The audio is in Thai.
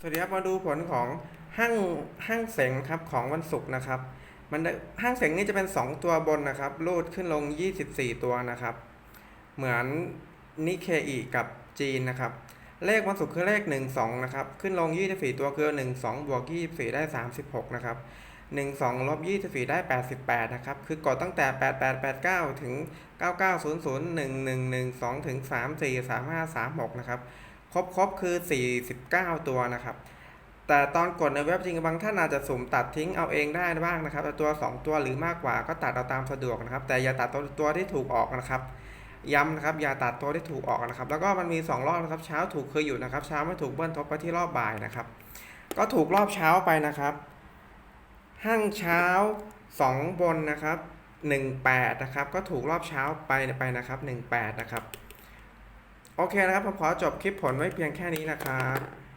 สวัสดีครับมาดูผลของห้างห้างเสงครับของวันศุกร์นะครับ มันห้างเสงนี่จะเป็น 2 ตัวบนนะครับรูดขึ้นลง 24 ตัวนะครับ เหมือนนิเคอีกับจีนนะครับ เลขวันศุกร์คือเลข 1 2 นะครับ ขึ้นลง 24 ตัวคือ 1 2 บวก 24 ได้ 36 นะครับ 1 2 ลบ 24 ได้ 88 นะครับ คือกดตั้งแต่ 8889 ถึง 9900 1112 ถึง 34 35 36 นะครับ ครบครบคือ 49 ตัวนะครับ แต่ตอนกดในเว็บจริงบางท่านอาจจะสุ่มตัดทิ้งเอาเองได้บ้างนะครับแต่ตัว 2 ตัวหรือมากกว่าก็ตัดเอาตามสะดวกนะครับ แต่อย่าตัดตัวตัวที่ถูกออกนะครับ ย้ำนะครับอย่าตัดตัวที่ถูกออกนะครับ แล้วก็มันมี 2 รอบนะครับ เช้าถูกเคยอยู่นะครับ เช้าไม่ถูกเบิ้ลทบไปที่รอบบ่ายนะครับ ก็ถูกรอบเช้าไปนะครับ ห้างเช้า 2 บนนะครับ 18 นะครับ ก็ถูกรอบเช้าไปไปนะครับ 18 นะครับ โอเคนะครับผมขอจบคลิปผลไว้เพียงแค่นี้นะครับ